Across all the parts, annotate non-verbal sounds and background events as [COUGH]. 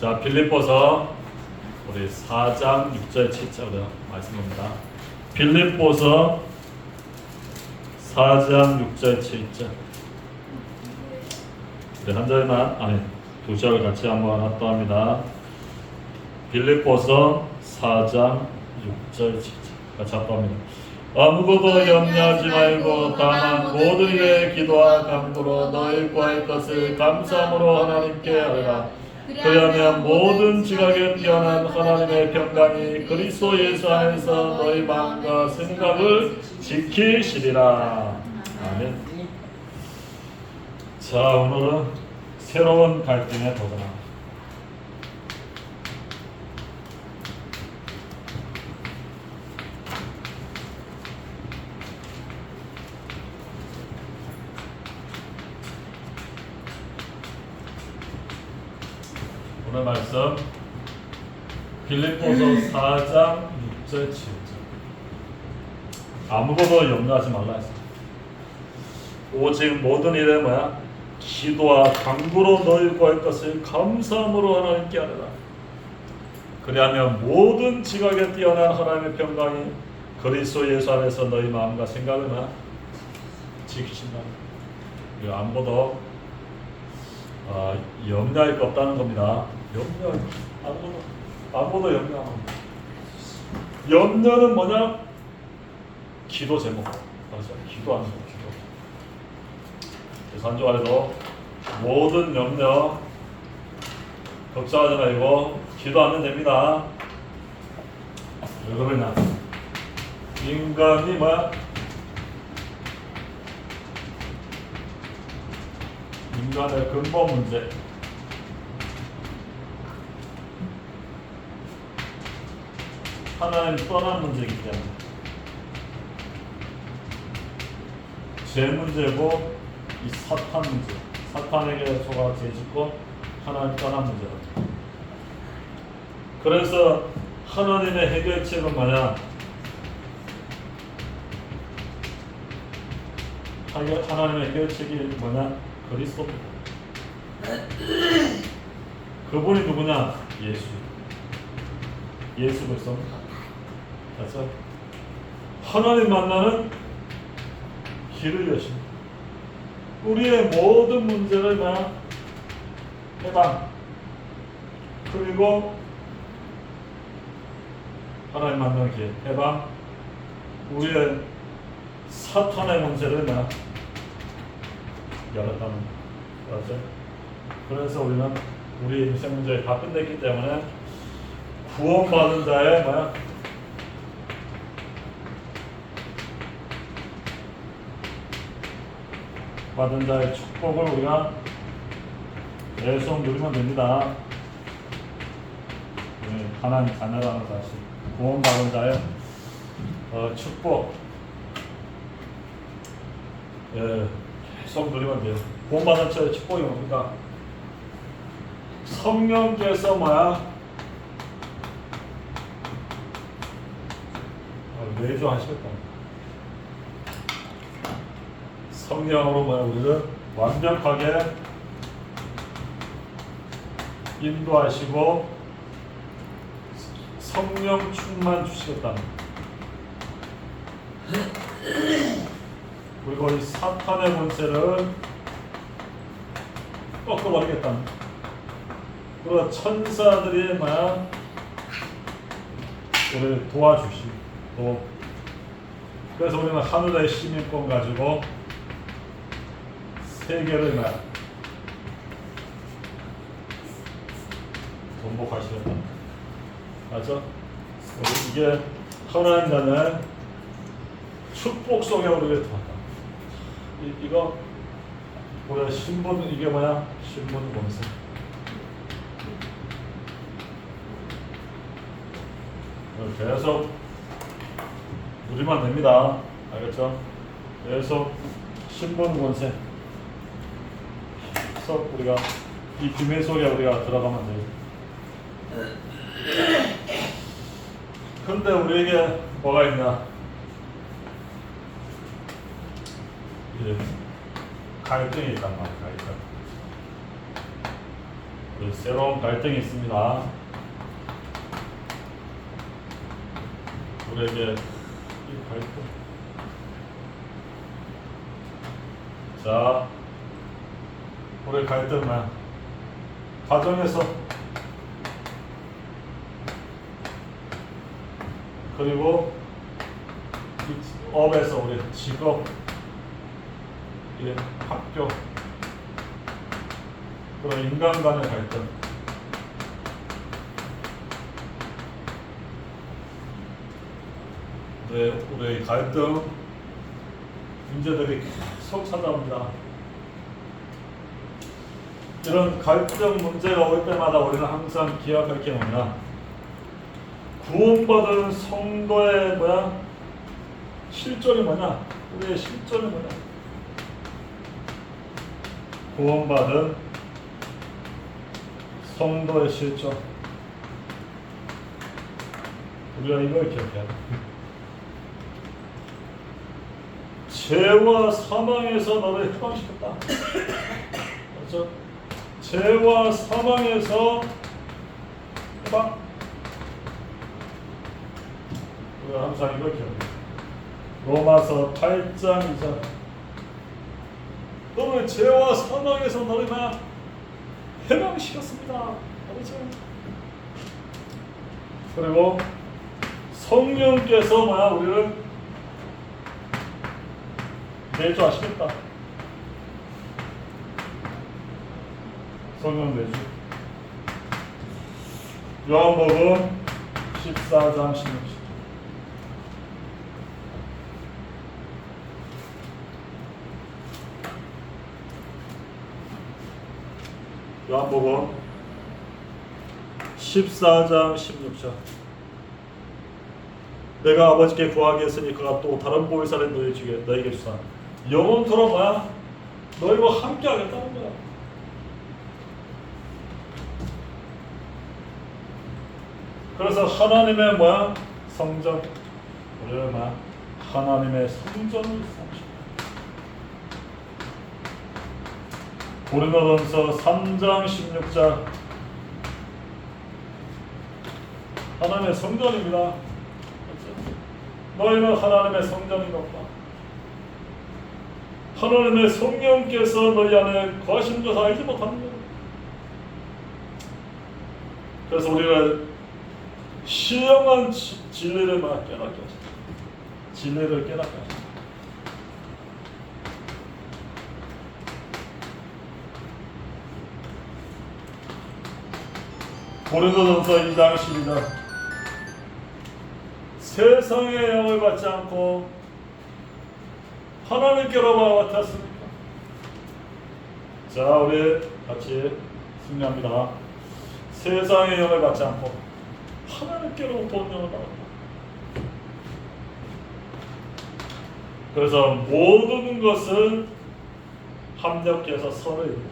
자, 빌립보서 우리 4장 6절 7절로 말씀합니다. 빌립보서 4장 6절 7절. 네, 한 절만 아니 두절 같이 한번 합독합니다. 빌립보서 4장 6절 7절 같이 합독합니다. 아무것도 염려하지 말고 다만 모든 일에 기도와 간구로 너희 구할 것을 감사함으로 하나님께 하라. 그러면 모든 지각에 뛰어난 하나님의 평강이 그리스도 예수 안에서 너희 마음과 생각을 지키시리라. 아멘. 자 오늘은 새로운 갈등에 도전합니다. 오늘 말씀 빌립보서 4장 6절 7절 아무것도 염려하지 말라 했어. 오직 모든 일에 뭐야? 기도와 간구로 너희 구할 것을 감사함으로 하나님께 하라. 그리하면 모든 지각에 뛰어난 하나님의 평강이 그리스도 예수 안에서 너희 마음과 생각을 막 지키신다. 이 아무것도 아, 염려할 거 없다는 겁니다. 염려 아무도 아무도 염려. 염려는 뭐냐? 기도 제목. 맞아. 기도하는 거. 기도. 그래서 한 주간에도 모든 염려 걱정하지 말고 기도하면 됩니다. 왜 그러냐? 인간이 뭐야? 인간의 근본 문제. 하나님 떠난 문제이기 때문에 제 문제고 이 사탄 문제. 사탄에게 속아 죄짓고 하나님 떠난 문제다. 그래서 하나님의 해결책은 뭐냐? 하나님의 해결책이 뭐냐? 그리스도. 그분이 누구냐? 예수. 예수 그리스도. 그래서 하나님 만나는 길을 여신. 우리의 모든 문제를 다 해방. 그리고 하나님 만나는 길 해방. 우리의 사탄의 문제를 다 열었다는 거죠. 그래서 우리는 우리 인생 문제에 다 끝냈기 때문에 구원받은 자의 뭐야? 받은 자의 축복을 우리가 계속 누리면 됩니다. 네, 하나님 자녀라는 사실, 구원받은 자의 어, 축복, 예, 계속 누리면 돼요. 구원받은 자의 축복이 뭡니까? 성령께서 뭐야? 어, 내주 하시겠다. 성령으로 뭐야 우리를 완벽하게 인도하시고 성령 충만 주시겠다. 그리고 이 사탄의 권세를 꺾어버리겠다. 그리고 천사들이 뭐야 우리를 도와주시고 또 그래서 우리는 하늘의 시민권 가지고 세계를 막 정복하시겠다. 맞죠? 이게 하나님 나라의 축복 속에 우리를 들어간다. 이, 이거 우리 신분 이게 뭐야? 신분 검색. 계속 누리면 됩니다. 알겠죠? 계속 신분 권세. 그래서 우리가 이 비밀 속에 우리가 들어가면 돼요. 근데 우리에게 뭐가 있냐? 이제 갈등이 있단 말이야. 갈등. 그 새로운 갈등이 있습니다. 우리에게 이 갈등. 자, 우리 갈등은 가정에서 그리고 이 업에서 우리 직업, 이 학교, 그리고 인간 간의 갈등. 네, 우리 갈등 문제들이 계속 찾아옵니다. 이런 갈등 문제가 올 때마다 우리는 항상 기억할 게 뭐냐? 구원받은 성도의 뭐야? 실존이 뭐냐? 우리의 실존이 뭐냐? 구원받은 성도의 실존. 우리가 이걸 기억해야 돼. 죄와 사망에서 너를 해방시켰다. 그렇죠? 죄와 사망에서 해방. 우리가 항상 이걸 기억해. 로마서 8장 2절. 너는 죄와 사망에서 너를 나 해방시켰습니다. 그렇죠? 그리고 성령께서 뭐야 우리를 내주 하시겠다. 내주. 요한복음 14장 16절. 요한복음 14장 16절. 내가 아버지께 구하겠으니 그가 또 다른 보혜사를 너희 주게 너에게 주사 영원토록 뭐야 너희와 함께 하겠다는 거야. 그래서 하나님의 뭐야 성전 우리를 뭐야 하나님의 성전을 삼십니다. 고린도전서 3장 16절 하나님의 성전입니다. 너희는 하나님의 성전인 것다. 하나님의 성령께서 너희 안에 거하시는 것을 알지 못하는 거야. 그래서 우리가 신령한 지- 진리를 막 깨닫게 하시다. 진리를 깨닫게 하시다. 고린도전서 2장 12절 세상의 영을 받지 않고 하나님께로만 맡았습니까? 자, 우리 같이 승리합니다. 세상의 영을 받지 않고 하나님께로 본영을 받았다. 그래서 모든 것은 합력해서 이루죠.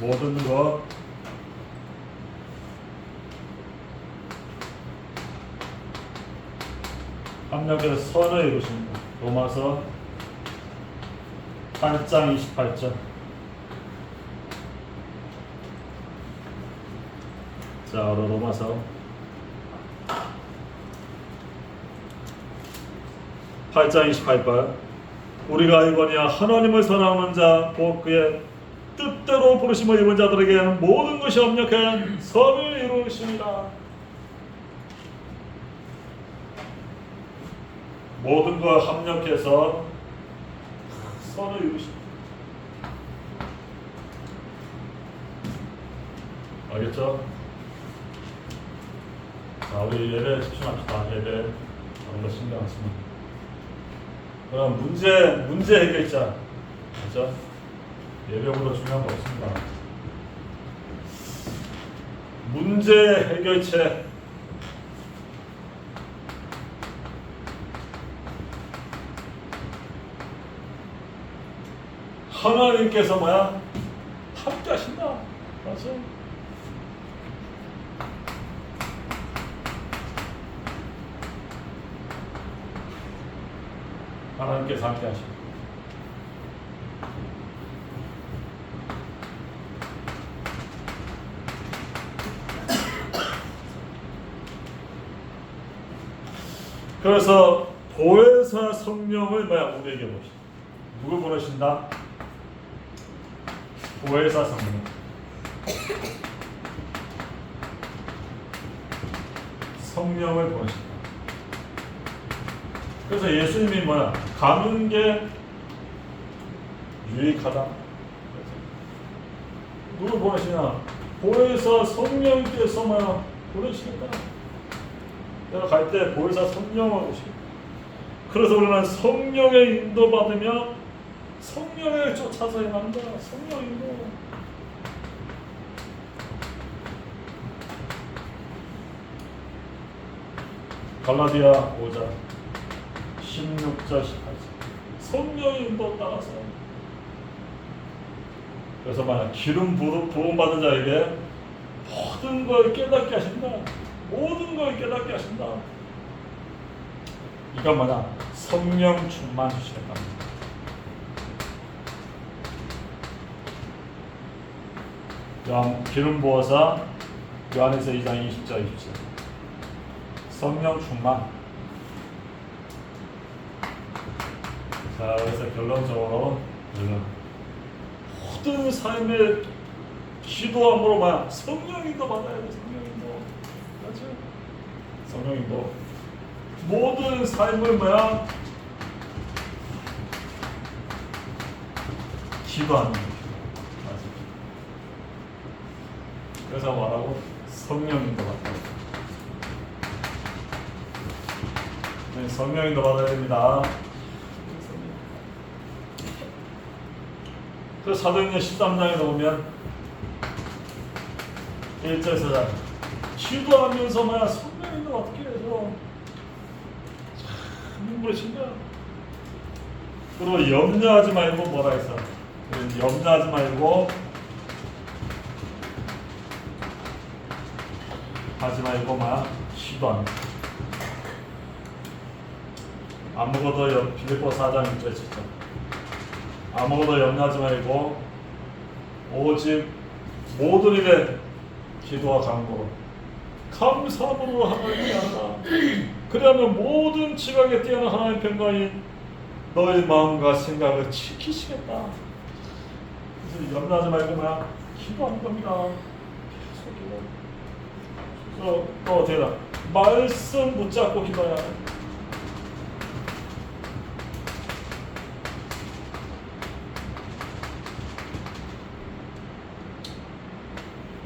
모든 것 합력해서 선을 이루십니다. 로마서 8장 28절. 자, 로마서 8장 28절. 우리가 이거니야 하나님을 사랑하는 자, 곧 그의 뜻대로 부르심을 입은 자들에게 모든 것이 협력해 선을 이루십니다. 모든 걸 합력해서 선을 이루십니다. 알겠죠? 자, 우리 예배에 집중합시다. 예배 거 신경 안 씁니다. 그럼 문제 문제 해결자, 그렇죠? 예배보다 중요한 거 없습니다. 문제 해결책 하나님께서 뭐야? 함께 하신다. 맞죠? 하나님께서 함께 하십니다. 그래서 보혜사 성령을 뭐야 우리에게 보시. 누구 보내신다? 보혜사 성령. 성령을 보내신다. 그래서 예수님이 뭐야? 가는 게 유익하다. 누구 보내시냐? 보혜사 성령께서 뭐야? 보내시겠다. 내가 갈 때 보혜사 성령을 오시겠다. 그래서 우리는 성령의 인도 받으며 성령을 쫓아서 행한다. 성령 인도. 갈라디아 5장 16절 18절 성령의 인도 따라서 그래서 만약 기름 부음 부음 받은 자에게 모든 걸 깨닫게 하신다. 모든 걸 깨닫게 하신다. 이건 뭐냐? 성령 충만 주시겠다. 요한 기름 부어서 요한에서 2장 20절 27. 성령 충만. 자, 그래서 결론적으로 우리는 모든 삶의 기도 함으로만 성령인도 받아야 돼. 성령인도. 맞죠? 성령인도. 모든 삶을 뭐야? 기도하는 거죠. 그래서 말하고 성령인도 받아야 돼. 네, 성령인도 받아야 됩니다. 그 사도행전 13장에 보면 1절에서 기도하면서만 성령인도 어떻게 해서 참 눈물이 친다. 그리고 염려하지 말고 뭐라 했어? 염려하지 말고 하지 말고만 기도합니다. 아무것도 염- 빌립보 4장 6절 7절 아무것도 염려하지 말고 오직 모든 일에 기도와 간구로 감사함으로 하나님을 알라 그리하면 모든 지각에 뛰어난 하나님의 평강이 너의 마음과 생각을 지키시겠다. 그래서 염려하지 말고 그냥 기도하는 겁니다. 계속 기도 그래서 또 어떻게 다 말씀 붙잡고 기도해야 돼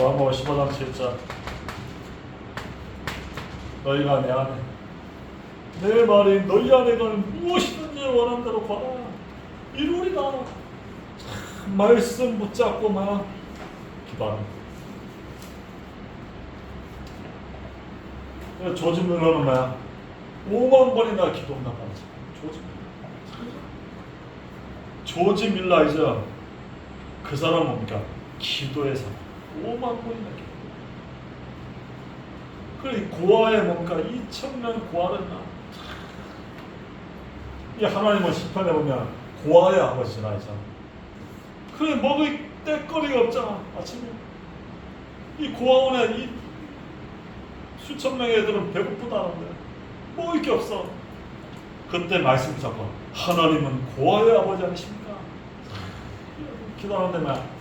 요한복음 15장 7절. 너희가 내 안에 내 말이 너희 안에 가는 무엇이든지 원하는 대로 받아 이루리라. 참 말씀 붙잡고 막 기도합니다. 조짐 늘어는 뭐야? 5만 번이나 기도한단 말이지. 조짐. 조지 밀라이저 그 사람 뭡니까? 기도의 사람 5만 번이나 기도 그래 고아의 뭔가 2천명 고아를 나. 이 하나님은 시편에 보면 고아의 아버지라 하잖아. 그래 먹을 때거리가 없잖아 아침에. 이 고아원에 이 수천 명의 애들은 배고프다는데 먹을 게 없어. 그때 말씀 잡고 하나님은 고아의 아버지 아니십니까? 기도하는데 말.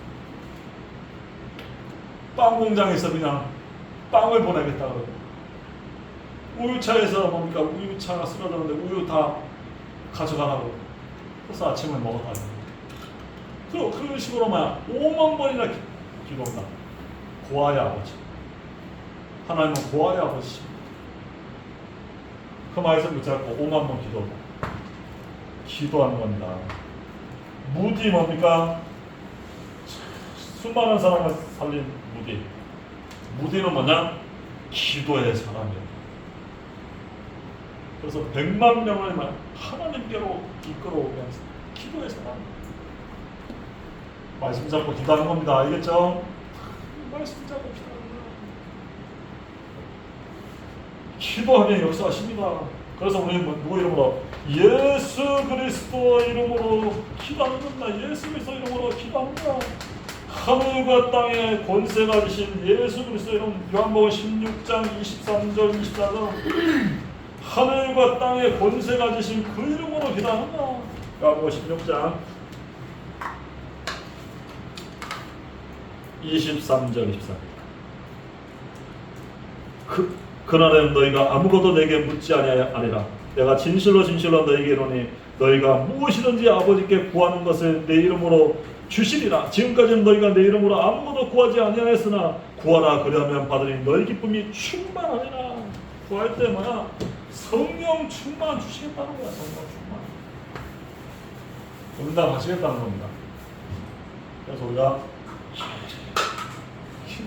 빵 공장에서 그냥 빵을 보내겠다 그러고. 우유차에서 뭡니까? 우유차가 쓰러졌는데 우유 다 가져가라고. 그래서 아침을 먹었다 그 그런 식으로만 5만 번이나 기- 기도한다. 고아의 아버지. 하나님은 고아의 아버지십니다 그 말씀 붙잡고 5만 번 기도 기도하는 겁니다. 무디 뭡니까? 수많은 사람을 살린 무디. 무디는 뭐냐? 기도의 사람이에요. 그래서 백만 명을 막 하나님께로 이끌어오게 하는 기도의 사람. 말씀 잡고 기도하는 겁니다. 알겠죠? 말씀 잡고 거야. 기도하면 역사하십니다. 그래서 우리는 뭐- 누구 이름으로? 예수 그리스도 이름으로 기도하는 겁니다. 예수 그리스도 이름으로 기도합니다. 하늘과 땅에 권세가 주신 예수 그리스도 이름 요한복음 16장 23절 24절 하늘과 땅의 권세 가지신 그 이름으로 기도한다. 야고보 16장 23절 24절 그, 그날에는 너희가 아무것도 내게 묻지 아니하리라 내가 진실로 진실로 너희에게 이르노니 너희가 무엇이든지 아버지께 구하는 것을 내 이름으로 주시리라. 지금까지는 너희가 내 이름으로 아무것도 구하지 아니하였으나 구하라 그리하면 받으니 너희 기쁨이 충만하리라. 구할 때 뭐야 성령 충만 주시겠다는 거야 성령 충만. 응답하시겠다는 겁니다. 그래서 우리가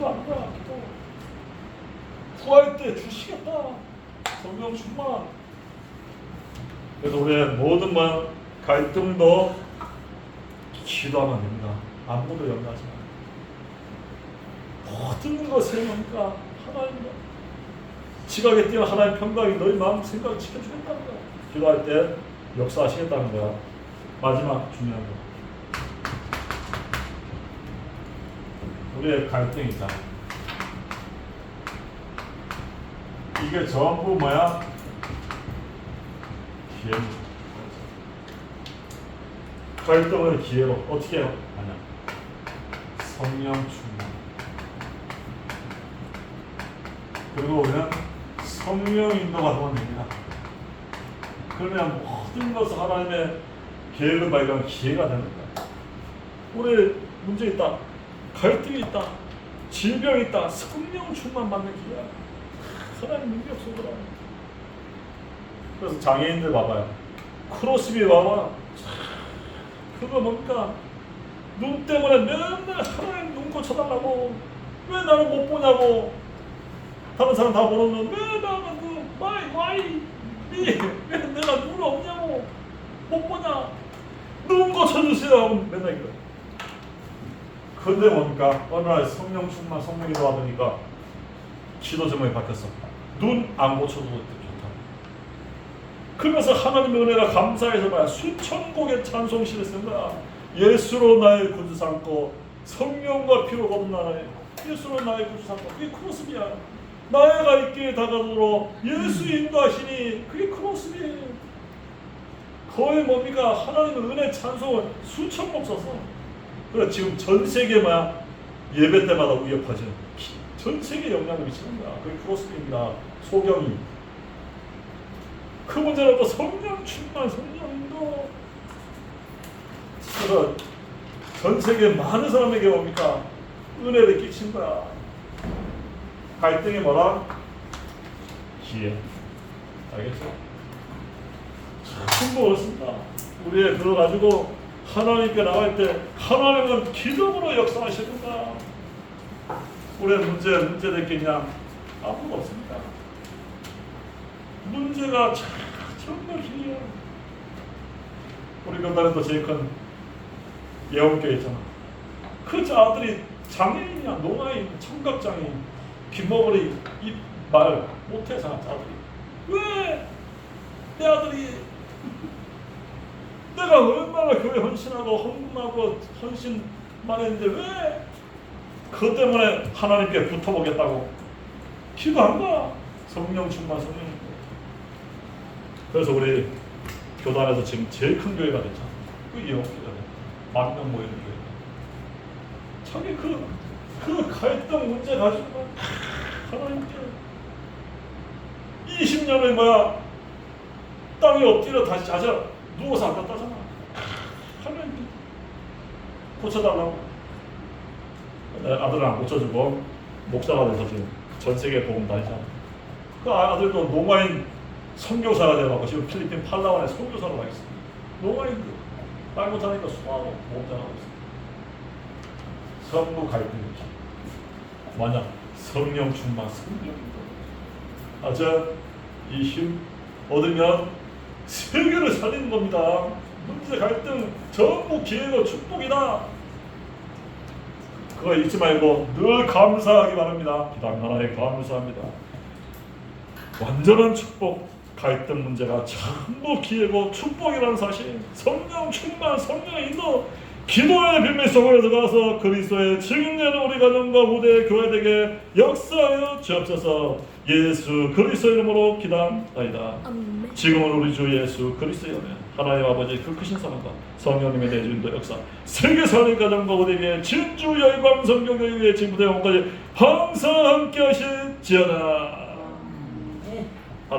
거야 기도. 구할 때 주시겠다. 성령 충만. 그래서 우리의 모든 뭐 갈등도 기도하면 됩니다 아무도 염려하지 마 모든 것을 뭡니까 하나님과 지각에 뛰어 하나님 평강이 너희 마음 생각을 지켜주겠다는 거야 기도할 때 역사하시겠다는 거야 마지막 중요한 거 우리의 갈등이 있잖아. 이게 전부 뭐야? 기회. 갈등을 기회로 어떻게 해요? 아니야. 성령 충만. 그리고 우리는 성령 인도가 되면 됩니다. 그러면 모든 것을 하나님의 계획을 발견 기회가 되는 거야. 우리 문제 있다. 갈등이 있다. 질병이 있다. 성령 충만 받는 기회야. 하나님 능력 속으로. 그래서 장애인들 봐봐요. 크로스비 봐봐. 그거 뭡니까? 눈 때문에 맨날 하나님 눈 고쳐달라고. 왜 나를 못 보냐고. 다른 사람 다 보는 눈. 왜 나는 그 와이 와이. 왜 내가 눈 없냐고. 못 보냐. 눈 고쳐주세요. 맨날 이거. 근데 뭡니까? 어느 날 성령 충만 성령이 도와드니까 기도 제목이 바뀌었어. 눈안 좋다. 그러면서 하나님의 은혜가 감사해서 말야 수천 곡의 찬송시를 쓴 거야. 예수로 나의 구주 삼고 성령과 피로 거듭나네. 예수로 나의 구주 삼고 그게 크로스비야. 나이가 있게 다가도록 예수 인도하시니 그게 크로스비예요. 거의 뭡니까? 하나님의 은혜 찬송을 수천 곡 썼어. 그래 지금 전 세계 막 예배 때마다 우여파져. 전 세계 영향을 미치는 거야. 그게 크로스입니다. 소경이. 그 문제는 또 성령 충만 성령도. 그래서 전 세계 많은 사람에게 뭡니까 은혜를 끼친 거야. 갈등이 뭐라? 기회. 알겠죠? 전부 어렵습니다. 우리의 그거 가지고 하나님께 나갈 때 하나님은 기적으로 역사하시는가? 우리의 문제 문제될 게 그냥 아무도 없습니다. 문제가 참 정말 길이야. 우리 교단에 제일 큰 예원교회 있잖아. 그 아들이 장애인이야, 노아인, 청각장애인, 귓머리, 입, 말 못해 사는 아들이. 왜? 내 아들이 [LAUGHS] 내가 얼마나 교회 헌신하고 헌금하고 헌신만 했는데 왜 그것 때문에 하나님께 붙어보겠다고 기도한 거야. 성령 충만 성령. 그래서 우리 교단에서 지금 제일 큰 교회가 됐잖아. 그 예원교회. 만명 모이는 교회. 자기 그, 그 갈등 문제 가지고 하나님께 20년을 뭐야 땅에 엎드려 다시 자자 누워서 안 갔다잖아. 하나님 고쳐달라고. 내 아들은 안 고쳐주고 목사가 돼서 지금 전 세계 복음 다니잖아. 그 아들도 노마인 선교사가 돼가고 지금 필리핀 팔라완에 선교사로 가 있어. 노마인들 말 못하니까 수고하고 목장하고 있어. 성부 갈등이지. 만약 성령 충만 성령 아저 이힘 얻으면 세계를 살리는 겁니다. 문제 갈등 전부 기회고 축복이다. 그거 잊지 말고 늘 감사하기 바랍니다. 기도한 나라에 감사합니다. 완전한 축복, 갈등 문제가 전부 기회고 축복이라는 사실, 성령 충만, 성령 인도. 기도의 빌미 속으로 들어가서 그리스도의 증인되는 우리 가정과 무대 교회되게 역사하여 주옵소서. 예수 그리스도 이름으로 아멘. 지금은 우리 주 예수 그리스도의 은혜 하나님 아버지 그 크신 사랑과 성령님의 내주인도 역사. 세계 사는 가정과 우리에게 진주 열광 성경교회의 진부대 영까지 항상 함께 하실 지어다